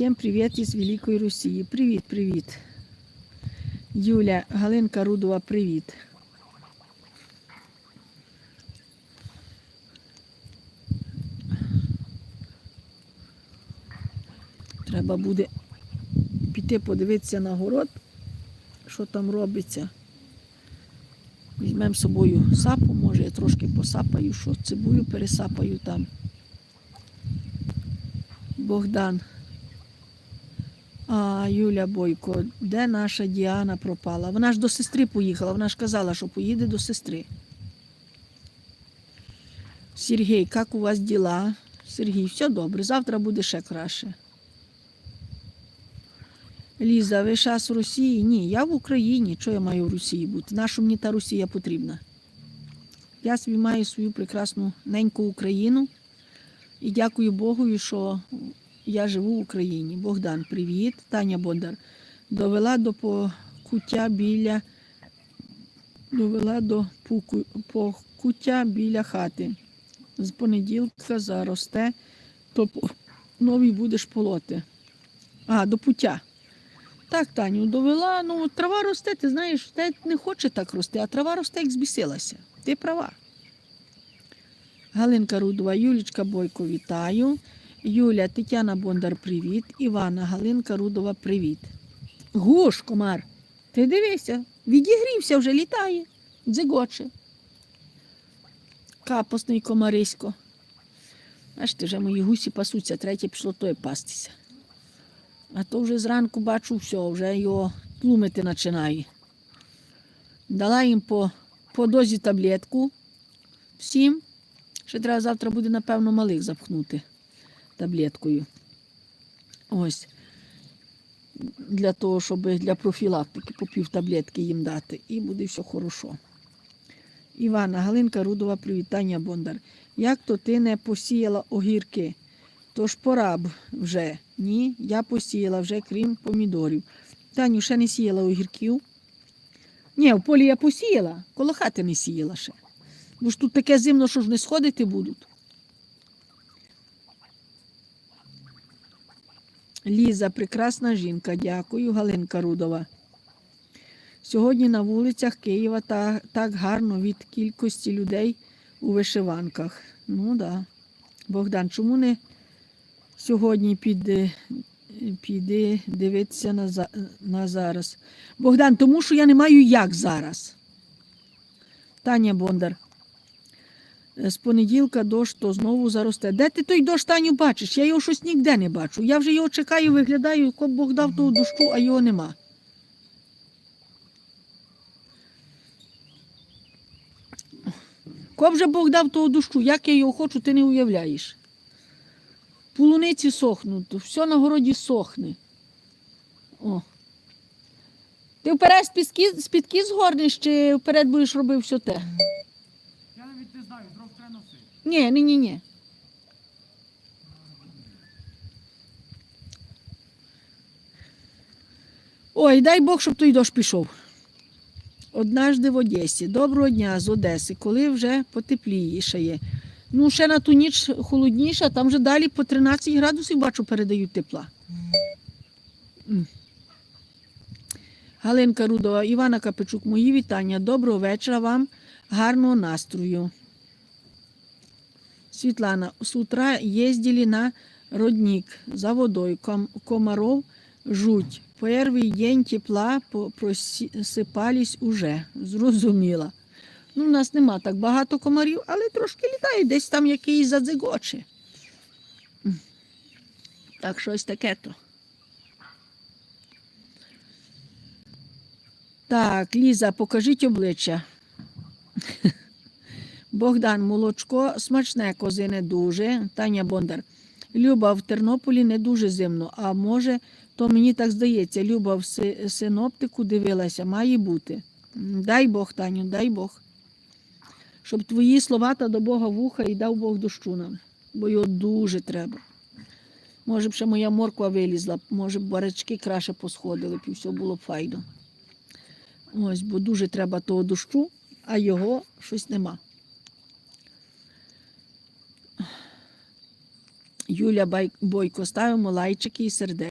Всім привіт із Великої Росії. Привіт, привіт. Юля, Галинка Рудова, привіт. Треба буде піти подивитися на город, що там робиться. Візьмемо з собою сапу, може я трошки посапаю, що цибулю пересапаю там. Богдан. А Юля Бойко, де наша Діана пропала? Вона ж до сестри поїхала, вона ж казала, що поїде до сестри. Сергій, як у вас діла? Сергій, все добре, завтра буде ще краще. Ліза, ви зараз в Росії? Ні, я в Україні. Що я маю в Росії бути? Нашу мені та Росія потрібна. Я собі маю свою прекрасну неньку Україну. І дякую Богу, що я живу в Україні. Богдан, привіт. Таня Бондар. Довела до покуття біля довела до покуття біля хати. З понеділка заросте, то новий будеш полоти. А, до пуття. Так, Таню, довела, ну трава росте, ти знаєш, те не хоче так рости, а трава росте, як збісилася. Ти права. Галинка Рудова, Юлічка Бойко, вітаю. Юля, Тетяна Бондар, привіт. Івана, Галинка Рудова, привіт. Гуш, комар, ти дивися, відігрівся вже, літає, дзигоче. Капосний комарисько. Бачите, вже мої гусі пасуться, третє пішло тое пастися. А то вже зранку бачу все, вже його тлумити починає. Дала їм по, по дозі таблетку всім. Ще треба завтра буде, напевно, малих запхнути таблеткою. Ось. Для того, щоб для профілактики по пів таблетки їм дати. І буде все хорошо. Івана, Галинка Рудова, привітання, Бондар. Як то ти не посіяла огірки? Тож пора б вже. Ні, я посіяла вже, крім помідорів. Таню, ще не сіяла огірків. Ні, в полі я посіяла, коло хати не сіяла ще. Бо ж тут таке зимно, що ж не сходити будуть. Ліза, прекрасна жінка, дякую, Галинка Рудова. Сьогодні на вулицях Києва та, так гарно від кількості людей у вишиванках. Ну да. Богдан, чому не сьогодні піди, піди дивитися на, на зараз? Богдан, тому що я не маю як зараз. Таня Бондар. З понеділка дощ то знову заросте. Де ти той дощ, Таню, бачиш? Я його щось ніде не бачу. Я вже його чекаю, виглядаю, як Бог дав того дощу, а його нема. Коб же Бог дав того дощу, як я його хочу, ти не уявляєш. Полуниці сохнуть, все на городі сохне. О. Ти вперед з піски, з підки згорнеш чи вперед будеш робити все те? Я навіть не знаю, дров треба носити. Ні, ні, ні, ні. Ой, дай Бог, щоб той дощ пішов. Однажди в Одесі. Доброго дня з Одеси, коли вже потепліше. Ну, ще на ту ніч холодніше, там вже далі по 13 градусів бачу передають тепла. Галинка Рудова, Івана Капичук, мої вітання. Доброго вечора вам, гарного настрою. Светлана, с утра ездили на родник за водой. Ком- комаров жуть. Перший день тепла просипались уже. Зрозуміла. Ну, у нас нема так багато комарів, але трошки літають, десь там якийсь задзигоче. Так, щось таке то. Так, Ліза, покажіть обличчя. Богдан Молочко, смачне кози не дуже. Таня Бондар. Люба в Тернополі не дуже зимно, а може, то мені так здається, Люба в синоптику дивилася, має бути. Дай Бог, Таню, дай Бог. Щоб твої слова та до Бога вуха і дав Бог дощу нам, бо його дуже треба. Може б ще моя морква вилізла, може б барачки краще посходили б і все було б файно. Ось, бо дуже треба того дощу, а його щось нема. Юля Бойко, ставимо лайчики і сердечки.